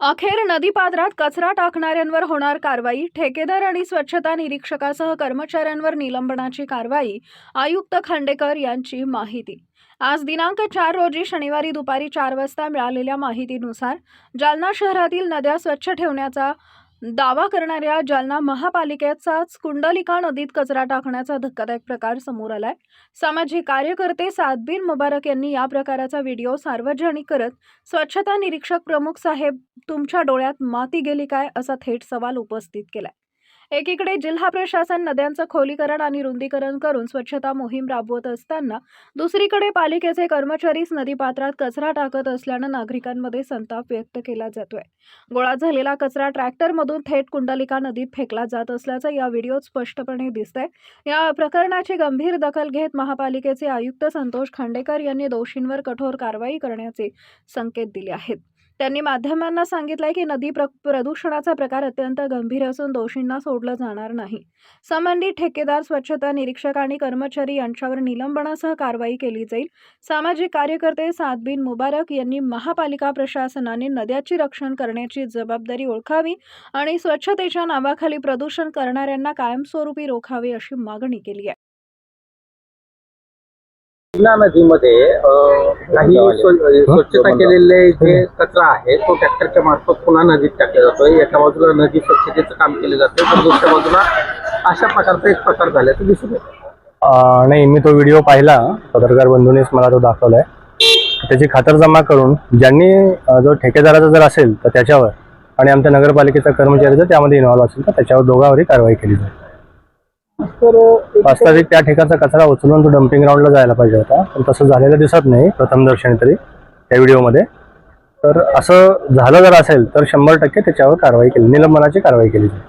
अखेर नदीपात्रात कचरा टाकणाऱ्यांवर होणार कारवाई ठेकेदार आणि स्वच्छता निरीक्षकासह कर्मचाऱ्यांवर निलंबनाची कारवाई आयुक्त खांडेकर यांची माहिती. आज दिनांक चार रोजी शनिवारी दुपारी चार वाजता मिळालेल्या माहितीनुसार जालना शहरातील नद्या स्वच्छ ठेवण्याचा दावा करणाऱ्या जालना महापालिकेचाच कुंडलिका नदीत कचरा टाकण्याचा धक्कादायक प्रकार समोर आलाय. सामाजिक कार्यकर्ते सादबीर मुबारक यांनी या प्रकाराचा व्हिडिओ सार्वजनिक करत स्वच्छता निरीक्षक प्रमुख साहेब तुमच्या डोळ्यात माती गेली काय असा थेट सवाल उपस्थित केलाय. एकीकडे जिल्हा प्रशासन नद्यांचं खोलीकरण आणि रुंदीकरण करून स्वच्छता मोहीम राबवत असताना दुसरीकडे पालिकेचे कर्मचारीच नदीपात्रात कचरा टाकत असल्यानं नागरिकांमध्ये संताप व्यक्त केला जातोय. गोळा झालेला कचरा ट्रॅक्टरमधून थेट कुंडलिका नदीत फेकला जात असल्याचं या व्हिडिओत स्पष्टपणे दिसतंय. या प्रकरणाची गंभीर दखल घेत महापालिकेचे आयुक्त संतोष खांडेकर यांनी दोषींवर कठोर कारवाई करण्याचे संकेत दिले आहेत. त्यांनी माध्यमांना सांगितलंय की नदी प्र प्रदूषणाचा प्रकार अत्यंत गंभीर असून दोषींना सोडलं जाणार नाही. संबंधित ठेकेदार स्वच्छता निरीक्षक आणि कर्मचारी यांच्यावर निलंबनासह कारवाई केली जाईल. सामाजिक कार्यकर्ते सादबिन मुबारक यांनी महापालिका प्रशासनाने नद्याची रक्षण करण्याची जबाबदारी ओळखावी आणि स्वच्छतेच्या नावाखाली प्रदूषण करणाऱ्यांना कायमस्वरूपी रोखावे अशी मागणी केली आहे. कृष्णा नदीमध्ये काही स्व- स्वच्छता केलेले जे कचरा आहे तो ट्रॅक्टरच्या मार्फत पुन्हा नदीत टाकला जातोय. एका बाजूला नदी स्वच्छतेचं काम केलं जातं तर दुसऱ्या बाजूला अशा प्रकारचा एक प्रकार झाल्याचं दिसून येतो. नाही मी तो व्हिडिओ पाहिला पत्रकार बंधूनेच मला तो दाखवलाय. त्याची खातरजमा करून ज्यांनी जो ठेकेदाराचा जर असेल तर त्याच्यावर आणि आमच्या नगरपालिकेचा कर्मचारी जर त्यामध्ये इन्व्हॉल्व असेल तर त्याच्यावर दोघांवरही कारवाई केली जाईल. वास्तविक त्या ठिकाणचा कचरा उचलून तो डम्पिंग ग्राउंडला जायला पाहिजे होता. पण तसं झालेलं दिसत नाही प्रथमदर्शनी तरी त्या व्हिडिओमध्ये. तर असं झालं जर असेल तर शंभर टक्के त्याच्यावर कारवाई केली निलंबनाची कारवाई केली जाईल.